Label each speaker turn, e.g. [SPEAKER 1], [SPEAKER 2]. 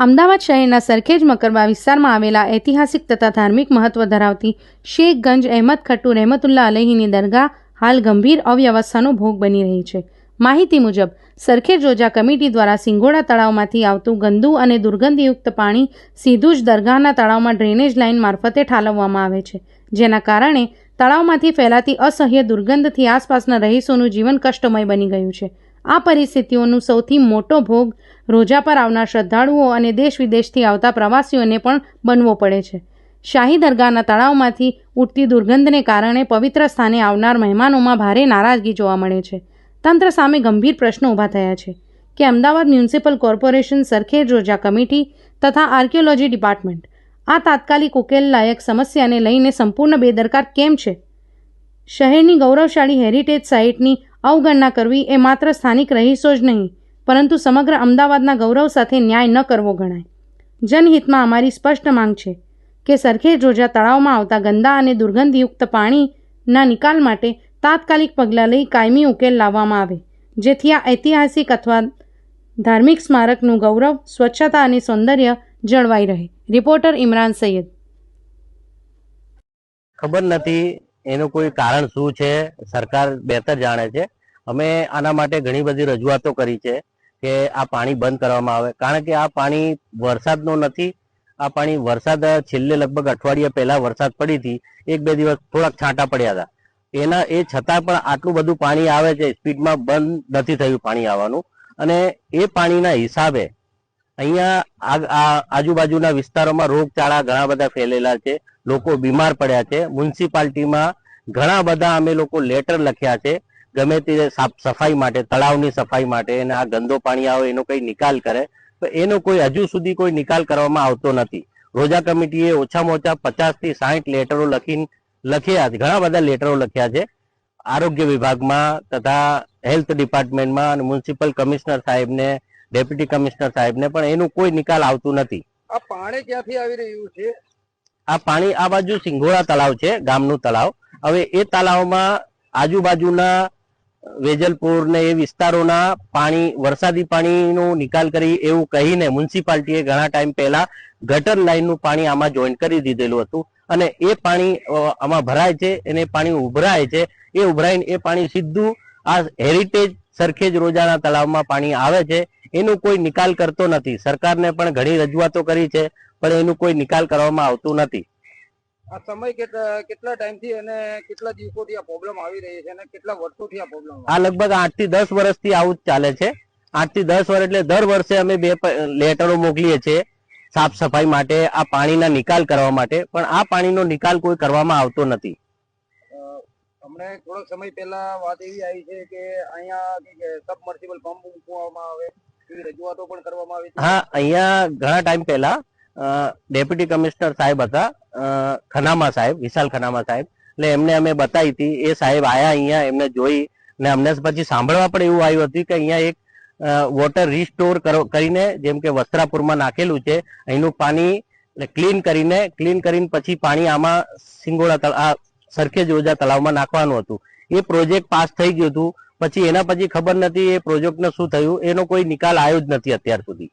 [SPEAKER 1] અમદાવાદ શહેરના સરખેજ મકરબા વિસ્તારમાં આવેલા ઐતિહાસિક તથા ધાર્મિક મહત્વ ધરાવતી શેખગંજ અહેમદ ખટ્ટુ રહેમતુલ્લા અલહીની દરગાહ હાલ ગંભીર અવ્યવસ્થાનો ભોગ બની રહી છે. માહિતી મુજબ, સરખેજ રોજા કમિટી દ્વારા સિંગોડા તળાવમાંથી આવતું ગંદુ અને દુર્ગંધયુક્ત પાણી સીધું જ દરગાહના તળાવમાં ડ્રેનેજ લાઇન મારફતે ઠાલવવામાં આવે છે, જેના કારણે તળાવમાંથી ફેલાતી અસહ્ય દુર્ગંધથી આસપાસના રહીશોનું જીવન કષ્ટમય બની ગયું છે. આ પરિસ્થિતિઓનું સૌથી મોટો ભોગ રોજા પર આવનાર શ્રદ્ધાળુઓ અને દેશ વિદેશથી આવતા પ્રવાસીઓને પણ બનવો પડે છે. શાહી દરગાહના તળાવમાંથી ઉઠતી દુર્ગંધને કારણે પવિત્ર સ્થાને આવનાર મહેમાનોમાં ભારે નારાજગી જોવા મળે છે. તંત્ર સામે ગંભીર પ્રશ્નો ઊભા થયા છે કે Ahmedabad municipal corporation Sarkhej Roza committee તથા આર્કિયોલોજી ડિપાર્ટમેન્ટ આ તાત્કાલિક ઉકેલ લાયક સમસ્યાને લઈને સંપૂર્ણ બેદરકાર કેમ છે? શહેરની ગૌરવશાળી હેરિટેજ સાઇટની અવગણના કરવી એ માત્ર સ્થાનિક રહીશો જ નહીં, પરંતુ સમગ્ર અમદાવાદના ગૌરવ સાથે ન્યાય ન કરવો ગણાય. જનહિતમાં અમારી સ્પષ્ટ માંગ છે કે સરખેજ રોજા તળાવમાં આવતા ગંદા અને દુર્ગંધયુક્ત પાણીના નિકાલ માટે તાત્કાલિક પગલાં લઈ કાયમી ઉકેલ લાવવામાં આવે, જેથી આ ઐતિહાસિક અથવા ધાર્મિક સ્મારકનું ગૌરવ, સ્વચ્છતા અને સૌંદર્ય જળવાઈ રહે. રિપોર્ટર ઇમરાન સૈયદ.
[SPEAKER 2] ખબર નથી એનું કોઈ કારણ શું છે? સરકાર બહેતર જાણે છે. અમે આના માટે ઘણી બધી રજૂઆતો કરી છે કે આ પાણી બંધ કરવામાં આવે. કારણ કે આ પાણી વરસાદનો નથી. આ પાણી વરસાદ છેલ્લે લગભગ અઠવાડિયા પહેલા વરસાદ પડી હતી. એક બે દિવસ થોડાક છાંટા પડ્યા હતા. એના એ છતાં પણ આટલું બધું પાણી આવે છે, સ્પીડમાં બંધ નથી થયું પાણી આવવાનું. અને એ પાણીના હિસાબે અહીંયા આજુબાજુના વિસ્તારોમાં રોગચાળા ઘણા બધા ફેલેલા છે. લોકો બીમાર પડ્યા છે. મ્યુનિસિપાલિટીમાં ઘણા બધા અમે લોકો લેટર લખ્યા છે. ગમે તે સાફ સફાઈ માટે, તળાવની સફાઈ માટે અને આ ગંદો પાણી આવે એનો કઈ નિકાલ કરે, તો એનો કોઈ હજુ સુધી કોઈ નિકાલ કરવામાં આવતો નથી. રોજા કમિટીએ ઓછામાં ઓછા પચાસથી સાહીઠ લેટરો લખીને લખ્યા છે. ઘણા બધા લેટરો લખ્યા છે. આરોગ્ય વિભાગમાં તથા હેલ્થ ડિપાર્ટમેન્ટમાં અને મ્યુનિસિપલ કમિશનર સાહેબને ડેપ્યુટી કમિશનર સાહેબને પણ એનું કોઈ નિકાલ આવતું નથી.
[SPEAKER 3] આ પાણી ક્યાંથી આવી રહ્યું છે?
[SPEAKER 2] આ પાણી આ બાજુ સિંઘોડા તળાવ છે ગામનું તળાવ. હવે એ તળાવમાં આજુબાજુના વેજલપુર ને એ વિસ્તારોના પાણી વરસાદી પાણીનો નિકાલ કરી એવું કહીને મ્યુનિસિપાલિટીએ ઘણા ટાઈમ પહેલા ગટર લાઈનનું પાણી આમાં જોઈન કરી દીધેલું હતું. અને એ પાણી આમાં ભરાય છે અને પાણી ઉભરાય છે. એ ઉભરાઈને એ પાણી સીધું આ હેરિટેજ સરખેજ રોજાના તળાવમાં પાણી આવે છે. એનું કોઈ નિકાલ કરતો નથી. સરકારને પણ ઘણી રજૂઆતો કરી છે પણ એનું કોઈ નિકાલ કરવામાં આવતું નથી.
[SPEAKER 3] આ સમય કેટલા કેટલા ટાઈમથી અને કેટલા દિવસોથી આ પ્રોબ્લેમ આવી રહી છે અને કેટલા વર્ષોથી આ પ્રોબ્લેમ
[SPEAKER 2] આ લગભગ આઠથી દસ વર્ષથી આવું જ ચાલે છે. આઠથી દસ વર્ષ એટલે દર વર્ષે અમે બે લેટરો મોકલીએ છીએ સાફ સફાઈ માટે આ પાણીના નિકાલ કરવા માટે પણ આ પાણીનો નિકાલ કોઈ કરવામાં આવતો નથી.
[SPEAKER 3] અમને થોડોક સમય પહેલા વાત એવી આવી છે કે અહીંયા સબમર્સિબલ પંપ મૂકવામાં આવે, એવી રજૂઆતો પણ કરવામાં આવી
[SPEAKER 2] હા, અહીંયા ઘણા ટાઈમ પહેલા ડેપ્યુટી કમિશનર સાહેબ હતા ખનામા સાહેબ, વિશાલ ખનામા સાહેબ. એટલે એમને અમે બતાવી હતી, એ સાહેબ આયા અહીંયા એમને જોઈ ને અમને પછી સાંભળવા પણ એવું આવ્યું હતું કે અહીંયા એક વોટર રિસ્ટોર કરીને, જેમ કે વસ્ત્રાપુરમાં નાખેલું છે, અહીંનું પાણી ક્લીન કરીને ક્લીન કરીને પછી પાણી આમાં સિંગોડા સરખેજ ઓજા તળાવમાં નાખવાનું હતું. એ પ્રોજેક્ટ પાસ થઈ ગયું હતું. પછી એના પછી ખબર નથી એ પ્રોજેક્ટને શું થયું. એનો કોઈ નિકાલ આવ્યો જ નથી અત્યાર સુધી.